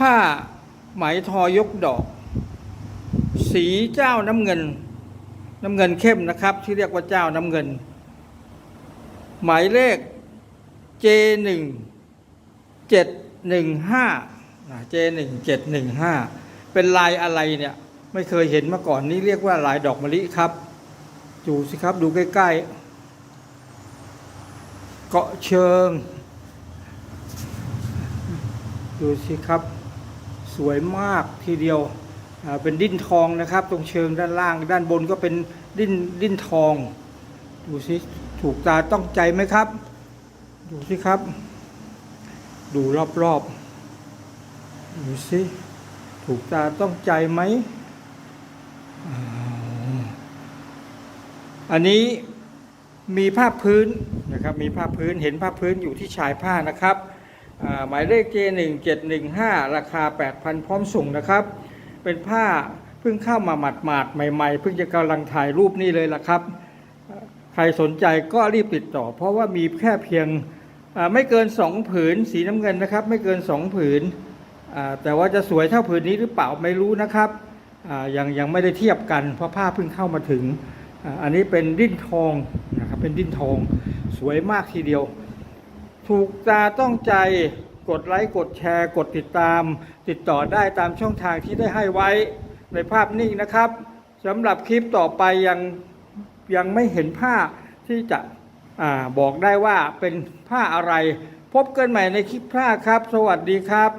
ผ้าไหมทอยกดอก สีเจ้าน้ำเงิน น้ำเงินเข้มนะครับ ที่เรียกว่าเจ้าน้ำเงิน หมายเลข J1 715 J1 715 เป็นลายอะไรเนี่ย ไม่เคยเห็นมาก่อนนี่เรียกว่าลายดอกมะลิครับดูสิครับดูใกล้ ๆ เกาะเชิง ดูสิครับ วยมากทีเดียวเป็นดิ้นทองนะครับ ตรงเชิงด้านล่างด้านบนก็เป็นดิ้นดิ้นทอง ดูสิถูกตาต้องใจไหมครับ ดูสิครับ ดูรอบๆดูสิถูกตาต้องใจไหมอันนี้มีผ้าพื้นนะครับมีผ้าพื้นเห็นผ้าพื้นอยู่ที่ชายผ้านะครับ หมายเลข J1715 ราคา 8,000 พร้อมส่งนะครับ เป็นผ้าเพิ่งเข้ามาหมาดๆใหม่ๆ เพิ่งจะกำลังถ่ายรูปนี่เลยล่ะครับ ใครสนใจก็รีบติดต่อ เพราะว่ามีแค่เพียงไม่เกิน 2 ผืนสีน้ำเงินนะครับ ไม่เกิน 2 ผืน แต่ว่าจะสวยเท่าผืนนี้หรือเปล่าไม่รู้นะครับยังยังไม่ได้เทียบกัน เพราะผ้าเพิ่งเข้ามาถึง อันนี้เป็นดิ้นทองนะครับเป็นดิ้นทองสวยมากทีเดียว ถูกตาต้องใจกดไลค์กดแชร์ กดติดตาม ติดต่อได้ตามช่องทางที่ได้ให้ไว้ในภาพนิ่งนะครับสำหรับคลิปต่อไปยังยังไม่เห็นผ้าที่จะอาบอกได้ว่าเป็นผ้าอะไร พบกันใหม่ในคลิปผ้าครับ สวัสดีครับ